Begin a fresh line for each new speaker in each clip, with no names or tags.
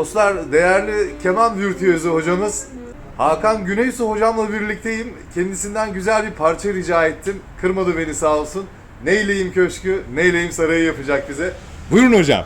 Dostlar değerli keman virtüözü hocamız Hakan Güneysu hocamla birlikteyim. Kendisinden güzel bir parça rica ettim. Kırmadı beni sağ olsun. Neyleyim köşkü, neyleyim sarayı yapacak bize. Buyurun hocam.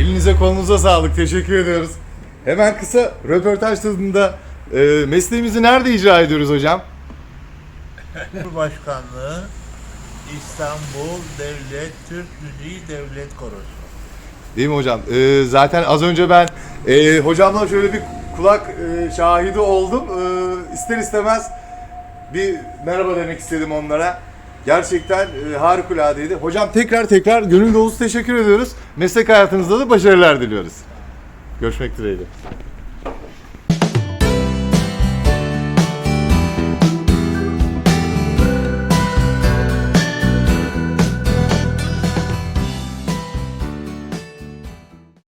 Elinize kolunuza sağlık. Teşekkür ediyoruz. Hemen kısa röportaj tadında e, mesleğimizi nerede icra ediyoruz hocam?
Cumhurbaşkanlığı İstanbul Devlet Türk Müziği Devlet Korosu.
Değil mi hocam? E, zaten az önce ben e, hocamla şöyle bir kulak e, şahidi oldum. E, ister istemez bir merhaba demek istedim onlara. Gerçekten e, harikuladeydi. Hocam tekrar tekrar gönül dolusu teşekkür ediyoruz. Meslek hayatınızda da başarılar diliyoruz. Görüşmek dileğiyle.